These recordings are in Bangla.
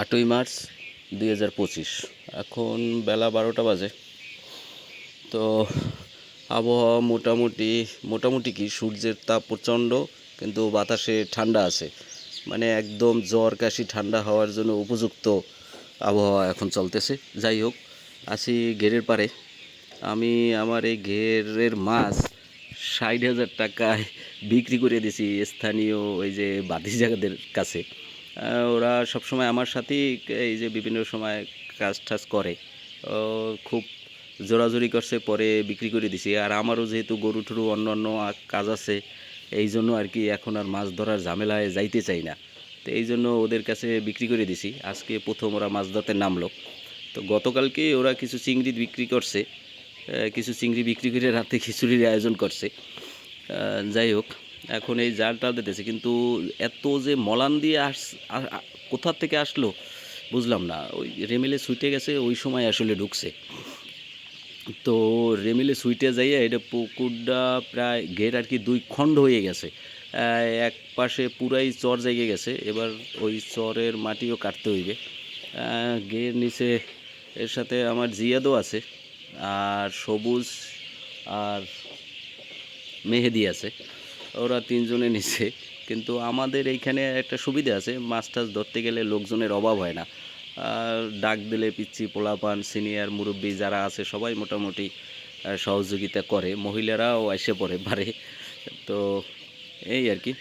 আটই মার্চ দুই হাজার পঁচিশ। এখন বেলা বারোটা বাজে। তো আবহাওয়া মোটামুটি মোটামুটি কি? সূর্যের তাপ প্রচণ্ড কিন্তু বাতাসে ঠান্ডা আছে। মানে একদম জ্বর কাশি ঠান্ডা হওয়ার জন্য উপযুক্ত আবহাওয়া এখন চলতেছে। যাই হোক আসি ঘেরের পারে আমি আমার এই ঘেরের মাছ ষাট হাজার টাকায় বিক্রি করে দিছি স্থানীয় ওই যে বাতিজাদের কাছে। আহ, ওরা সবসময় আমার সাথেই এই যে বিভিন্ন সময় কাজ টাজ করে। খুব জোরাজোরি করছে, পরে বিক্রি করে দিছি। আর আমারও যেহেতু গরু টরু অন্য অন্য কাজ আছে, এই জন্য আর কি এখন আর মাছ ধরার ঝামেলায় যাইতে চাই না। তো এই জন্য ওদের কাছে বিক্রি করে দিছি। আজকে প্রথম ওরা মাছ ধরতে নামলো। তো গতকালকে ওরা কিছু চিংড়ি বিক্রি করছে কিছু চিংড়ি বিক্রি করে রাতে খিচুড়ির আয়োজন করছে। যাই হোক। এখন এই জালটা দিতেছে, কিন্তু এত যে মলান দিয়ে আস, আ- থেকে আসলো বুঝলাম না। ওই রেমিলে সুইটে গেছে, ওই সময় আসলে ঢুকছে। তো রেমিলে সুইটে যাইয়া এটা পুকুরটা প্রায় গেট আর কি দুই খণ্ড হয়ে গেছে। এক পাশে পুরাই চর জায়গা গেছে, এবার ওই চরের মাটিও কাটতে হইবে। ঘের নিচে এর সাথে আমার জিয়াদও আছে, আর সবুজ আর মেহেদি আছে। ওরা তিনজনে নিচে কিন্তু আমাদের এইখানে একটা সুবিধা আছে মাছ টাছ ধরতে গেলে লোকজনের অভাব হয় না। ডাক দিলে পিচ্ছি পোলাপান, সিনিয়র, মুরব্বী যারা আছে, সবাই মোটামুটি সহযোগিতা করে। মহিলারাও এসে পড়ে পারে। তো এই আর কি।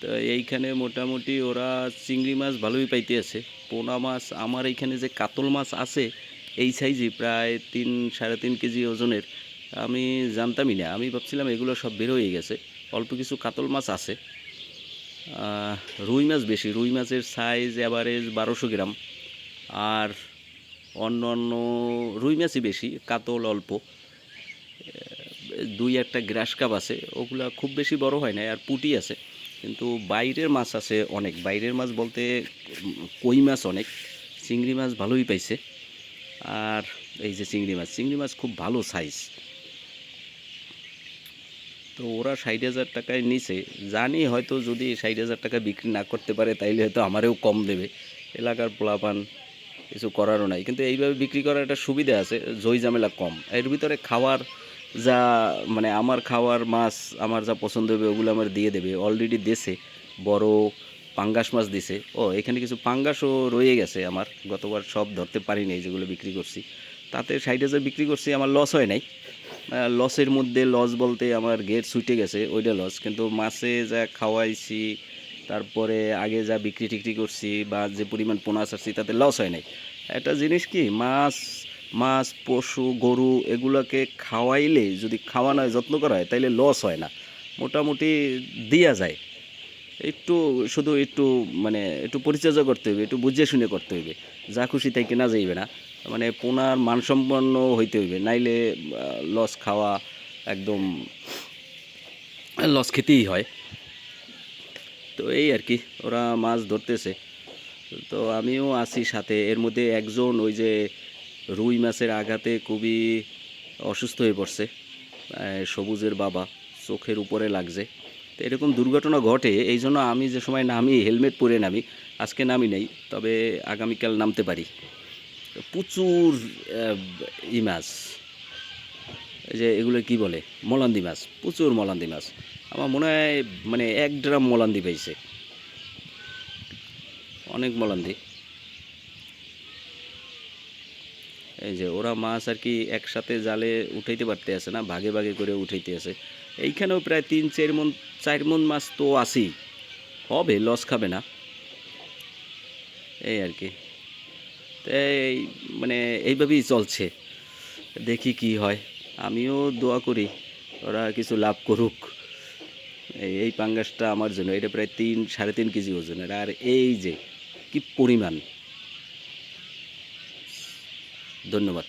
তো এইখানে মোটামুটি ওরা চিংড়ি মাছ ভালোই পাইতে আছে। পোনা মাছ, আমার এইখানে যে কাতল মাছ আছে, এই সাইজই প্রায় তিন, সাড়ে তিন কেজি ওজনের। আমি জানতামই না। আমি ভাবছিলাম এগুলো সব বের হয়ে গেছে। অল্প কিছু কাতল মাছ আছে। রুই মাছ বেশি। রুই মাছের সাইজ অ্যাভারেজ বারোশো গ্রাম। আর অন্য অন্য রুই মাছই বেশি, কাতল অল্প। দুই একটা গ্রাস কাপ আছে। ওগুলা খুব বেশি বড় হয় না আর পুটি আছে। কিন্তু বাইরের মাছ আছে অনেক। বাইরের মাছ বলতে কই মাছ অনেক। চিংড়ি মাছ ভালোই পাইছে। আর এই যে চিংড়ি মাছ চিংড়ি মাছ খুব ভালো সাইজ তো ওরা ষাট হাজার টাকায় নিছে। জানি হয়তো যদি ষাট হাজার টাকা বিক্রি না করতে পারে, তাইলে হয়তো আমারেও কম দেবে। এলাকার পোলাপান কিছু করারও নাই। কিন্তু এইভাবে বিক্রি করার একটা সুবিধা আছে জয় ঝামেলা কম। এর ভিতরে খাওয়ার যা মানে আমার খাওয়ার মাছ, আমার যা পছন্দ হবে, ওগুলো আমার দিয়ে দেবে। অলরেডি দেশে বড় পাঙ্গাস মাছ দিছে। ও, এখানে কিছু পাঙ্গাসও রয়ে গেছে আমার। গতবার সব ধরতে পারিনি যেগুলো বিক্রি করছি। তাতে ষাট হাজার বিক্রি করছি, আমার লস হয় নাই। লসের মধ্যে লস বলতে আমার গেট ছুটে গেছে, ওইটা লস কিন্তু মাছে যা খাওয়াইছি, তারপরে আগে যা বিক্রি টিক্রি করছি বা যে পরিমাণ পোনা ছাড়ছি তাতে লস হয় নাই। একটা জিনিস কি, মাছ মাছ, পশু, গরু, এগুলোকে খাওয়াইলে যদি খাওয়ানো হয়, যত্ন করা হয়, তাইলে লস হয় না। মোটামুটি দিয়া যায়। একটু শুধু একটু মানে একটু পরিচর্যা করতে হইবে একটু বুঝে শুনে করতে হইবে যা খুশি তাই কেনা যাইবে না। মানে পোনার মানসম্পন্ন হইতে হইবে, নাইলে লস খাওয়া একদম লস খেতেই হয়। তো এই আর কি, ওরা মাছ ধরতেছে। তো আমিও আছি সাথে, এর মধ্যে একজন ওই যে রুই মাছের আঘাতে খুবই অসুস্থ হয়ে পড়ছে। সবুজের বাবা, চোখের উপরে লাগছে। তো এরকম দুর্ঘটনা ঘটে, এই জন্য আমি যে সময় নামি, হেলমেট পরে নামি, আজকে নামি নেই, তবে আগামীকাল নামতে পারি। প্রচুর ই মাছ। এই যে এগুলো কি বলে? মলান্দি মাছ, প্রচুর মলান্দি মাছ। আমার মনে হয় মানে এক ড্রাম মলান্দি পাইছে। অনেক মলান্দি। এই যে ওরা মাছ আর কি একসাথে জালে উঠাইতে পারতে আছে না, ভাগে ভাগে করে উঠাইতে আছে। এইখানেও প্রায় তিন, চার মন চার মন মাছ তো আছেই। হবে, লস খাবে না। এই আর কি। এই মানে এইভাবেই চলছে। দেখি কি হয়। আমিও দোয়া করি, ওরা কিছু লাভ করুক। এই এই পাঙ্গাসটা আমার জন্য। এটা প্রায় তিন, সাড়ে তিন কেজি ওজনের। আর এই যে, কি পরিমাণ। ধন্যবাদ।